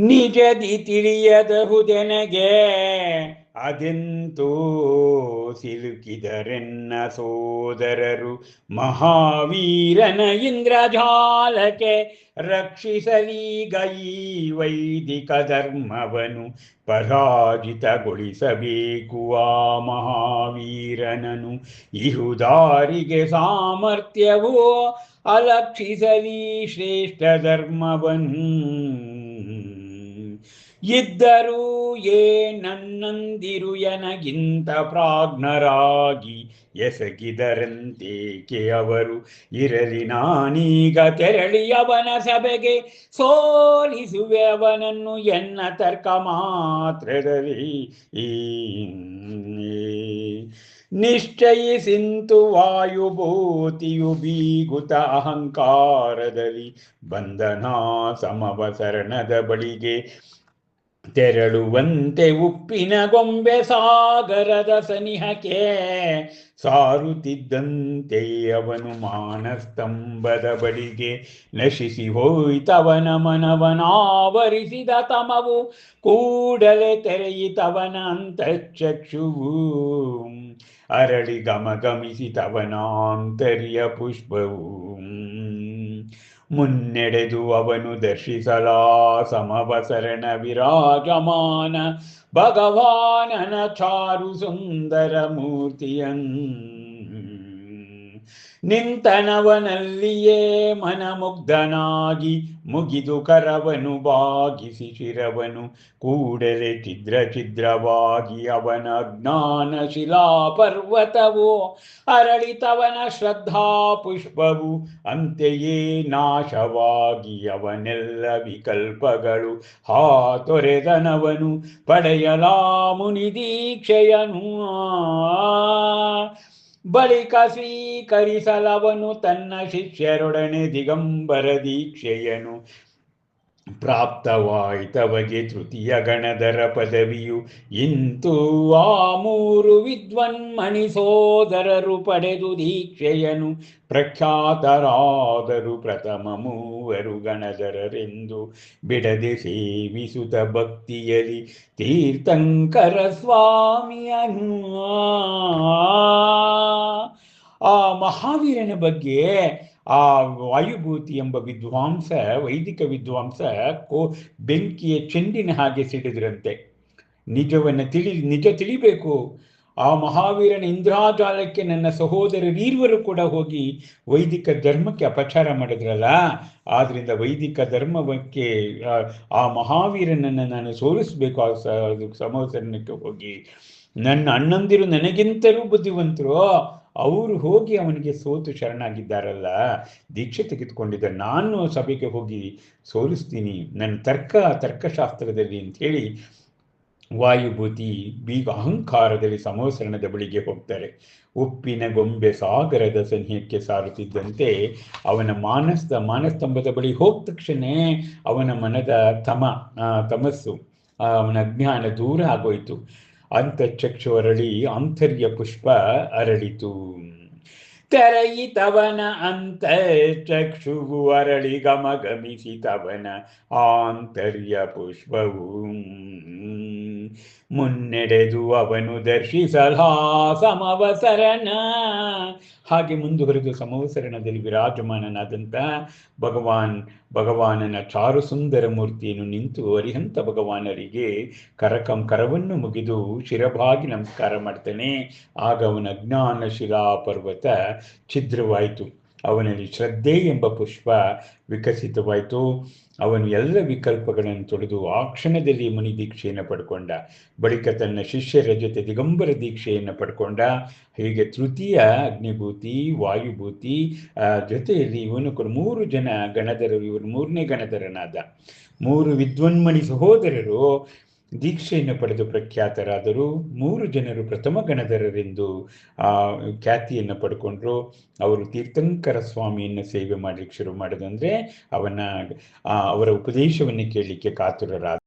ನಿಜದಿ ತಿಳಿಯದಹುದೆನಗೆ ಅದೆಂತೂ ಸಿಲುಕಿದರೆನ್ನ ಸೋದರರು. ಮಹಾವೀರನ ಇಂದ್ರಜಾಲಕೆ ರಕ್ಷಿಸಲಿ ಗೈ ವೈದಿಕ ಧರ್ಮವನು. ಪರಾಜಿತಗೊಳಿಸಬೇಕು ಆ ಮಹಾವೀರನನು. ಇಹುದಾರಿಗೆ ಸಾಮರ್ಥ್ಯವೋ ಅಲಕ್ಷಿಸಲಿ ಶ್ರೇಷ್ಠ ಧರ್ಮವನು. ಇದ್ದರೂ ಏ ನನ್ನಂದಿರು ಎನಗಿಂತ ಪ್ರಾಜ್ಞರಾಗಿ ಎಸಗಿದರಂತೇಕೆ ಅವರು? ಇರಲಿ ನಾನೀಗ ತೆರಳಿ ಅವನ ಸಭೆಗೆ ಸೋಲಿಸುವೆ ಅವನನ್ನು ಎನ್ನ ತರ್ಕ ಮಾತ್ರದಲ್ಲಿ ಈ ನಿಶ್ಚಯಿಸಿಂತು ವಾಯುಭೂತಿಯು ಬೀಗುತ ಅಹಂಕಾರದಲ್ಲಿ ಬಂಧನಾ ಸಮವಸರಣದ ಬಳಿಗೆ ತೆರಳುವಂತೆ ಉಪ್ಪಿನ ಗೊಂಬೆ ಸಾಗರದ ಸನಿಹಕ್ಕೆ ಸಾರುತ್ತಿದ್ದಂತೆ ಅವನು ಮಾನಸ್ತಂಭದ ಬಳಿಗೆ ನಶಿಸಿ ಹೋಯ್ತವನ ಮನವನಾವರಿಸಿದ ತಮವು ಕೂಡಲೇ ತೆರೆಯಿತವನ ಅಂತಚಕ್ಷುವು ಅರಳಿ ಗಮಗಮಿಸಿತವನಾಂತರ್ಯ ಪುಷ್ಪವು. ಮುನ್ನೆಡೆದು ಅವನು ದರ್ಶಿಸಲಾ ಸಮವಸರಣ ವಿರಾಜಮಾನ ಭಗವಾನನ ಚಾರು ಸುಂದರ ಮೂರ್ತಿಯನ್ ನಿಂತನವನಲ್ಲಿಯೇ ಮನಮುಗ್ಧನಾಗಿ ಮುಗಿದು ಕರವನು ಬಾಗಿಸಿ ಶಿರವನು ಕೂಡಲೇ ಛಿದ್ರ ಛಿದ್ರವಾಗಿ ಅವನ ಜ್ಞಾನ ಶಿಲಾ ಪರ್ವತವು ಅರಳಿತವನ ಶ್ರದ್ಧಾ ಪುಷ್ಪವು ಅಂತೆಯೇ ನಾಶವಾಗಿ ಅವನೆಲ್ಲ ವಿಕಲ್ಪಗಳು ಹಾ ತೊರೆದನವನು ಪಡೆಯಲಾ ಮುನಿ ದೀಕ್ಷೆಯನು ಬಳಿಕ ಸ್ವೀಕರಿಸಲವನು ತನ್ನ ಶಿಷ್ಯರೊಡನೆ ದಿಗಂಬರ ದೀಕ್ಷೆಯನು. ಪ್ರಾಪ್ತವಾಯ್ತವಗೆ ತೃತೀಯ ಗಣಧರ ಪದವಿಯು. ಇಂತೂ ಆ ಮೂರು ವಿದ್ವನ್ಮಣಿ ಸೋದರರು ಪಡೆದು ದೀಕ್ಷೆಯನು ಪ್ರಖ್ಯಾತರಾದರು ಪ್ರಥಮ ಮೂವರು ಗಣಧರರೆಂದು. ಬಿಡದೆ ಸೇವಿಸುತ್ತ ಭಕ್ತಿಯಲಿ ತೀರ್ಥಂಕರ ಸ್ವಾಮಿಯನು ಆ ಮಹಾವೀರನ ಬಗ್ಗೆ ಆ ವಾಯುಭೂತಿ ಎಂಬ ವಿದ್ವಾಂಸ, ವೈದಿಕ ವಿದ್ವಾಂಸ ಕೋ ಬೆಂಕಿಯ ಚೆಂಡಿನ ಹಾಗೆ ಸಿಡಿದ್ರಂತೆ. ನಿಜವನ್ನು ತಿಳಿ, ನಿಜ ತಿಳಿಬೇಕು. ಆ ಮಹಾವೀರನ ಇಂದ್ರಾಜಾಲಕ್ಕೆ ನನ್ನ ಸಹೋದರರೀರ್ವರು ಕೂಡ ಹೋಗಿ ವೈದಿಕ ಧರ್ಮಕ್ಕೆ ಅಪಚಾರ ಮಾಡಿದ್ರಲ್ಲ, ಆದ್ರಿಂದ ವೈದಿಕ ಧರ್ಮಕ್ಕೆ, ಆ ಮಹಾವೀರನನ್ನು ನಾನು ಸೋಲಿಸಬೇಕು, ಆ ಸಮವಸರಣಕ್ಕೆ ಹೋಗಿ. ನನ್ನ ಅಣ್ಣಂದಿರು ನನಗಿಂತಲೂ ಬುದ್ಧಿವಂತರು. ಅವರು ಹೋಗಿ ಅವನಿಗೆ ಸೋತು ಶರಣಾಗಿದ್ದಾರಲ್ಲ, ದೀಕ್ಷೆ ತೆಗೆದುಕೊಂಡಿದ್ದ ನಾನು ಸಭೆಗೆ ಹೋಗಿ ಸೋಲಿಸ್ತೀನಿ. ನನ್ನ ತರ್ಕ, ತರ್ಕಶಾಸ್ತ್ರದಲ್ಲಿ ಅಂಥೇಳಿ ವಾಯುಭೂತಿ, ಬೀಗ ಅಹಂಕಾರದಲ್ಲಿ ಸಮವಸರಣದ ಬಳಿಗೆ ಹೋಗ್ತಾರೆ. ಉಪ್ಪಿನ ಗೊಂಬೆ ಸಾಗರದ ಸನಿಹಕ್ಕೆ ಸಾರುತ್ತಿದ್ದಂತೆ ಅವನ ಮಾನಸ್ತ ಮಾನಸ್ತಂಭದ ಬಳಿ ಹೋದ ತಕ್ಷಣ ಅವನ ಮನದ ತಮ ತಮಸ್ಸು ಅವನ ಅಜ್ಞಾನ ದೂರ ಆಗೋಯ್ತು. ಅಂತಚಕ್ಷು ಅರಳಿ ಆಂತರ್ಯ ಪುಷ್ಪ ಅರಳಿತು. ತೆರೆಯಿತವನ ಅಂತಚಕ್ಷುವು ಅರಳಿ ಗಮಗಮಿಸಿತವನ ಆಂತರ್ಯ ಪುಷ್ಪವು. ಮುನ್ನೆಡೆದು ಅವನು ದರ್ಶಿಸಲಾ ಸಮವಸರಣ ಹಾಗೆ ಮುಂದುವರೆದು ಸಮವಸರಣದಲ್ಲಿ ವಿರಾಜಮಾನನಾದಂತಹ ಭಗವಾನ್, ಭಗವಾನನ ಚಾರು ಸುಂದರ ಮೂರ್ತಿಯನ್ನು ನಿಂತು ಅರಿಹಂತ ಭಗವಾನರಿಗೆ ಕರಕಂ ಕರವನ್ನು ಮುಗಿದು ಶಿರಭಾಗಿ ನಮಸ್ಕಾರ ಮಾಡ್ತಾನೆ. ಆಗ ಅವನ ಜ್ಞಾನ ಶಿಲಾ ಪರ್ವತ ಛಿದ್ರವಾಯಿತು. ಅವನಲ್ಲಿ ಶ್ರದ್ಧೆ ಎಂಬ ಪುಷ್ಪ ವಿಕಸಿತವಾಯಿತು. ಅವನು ಎಲ್ಲ ವಿಕಲ್ಪಗಳನ್ನು ತೊಳೆದು ಆ ಕ್ಷಣದಲ್ಲಿ ಮುನಿ ದೀಕ್ಷೆಯನ್ನು ಪಡ್ಕೊಂಡ. ಬಳಿಕ ತನ್ನ ಶಿಷ್ಯರ ಜೊತೆ ದಿಗಂಬರ ದೀಕ್ಷೆಯನ್ನು ಪಡ್ಕೊಂಡ. ಹೀಗೆ ತೃತೀಯ ಅಗ್ನಿಭೂತಿ, ವಾಯುಭೂತಿ ಜೊತೆಯಲ್ಲಿ ಇವನು ಕೂಡ ಮೂರು ಜನ ಗಣಧರರು, ಇವರು ಮೂರನೇ ಗಣಧರನಾದ. ಮೂರು ವಿದ್ವನ್ಮಣಿ ಸಹೋದರರು ದೀಕ್ಷೆಯನ್ನು ಪಡೆದು ಪ್ರಖ್ಯಾತರಾದರು. ಮೂರು ಜನರು ಪ್ರಥಮ ಗಣಧರರೆಂದು, ಆ, ಖ್ಯಾತಿಯನ್ನು ಪಡ್ಕೊಂಡ್ರು. ಅವರು ತೀರ್ಥಂಕರ ಸ್ವಾಮಿಯನ್ನು ಸೇವೆ ಮಾಡಲಿಕ್ಕೆ ಶುರು ಮಾಡಿದಂದ್ರೆ ಅವನ ಅವರ ಉಪದೇಶವನ್ನು ಕೇಳಲಿಕ್ಕೆ ಕಾತುರರಾದ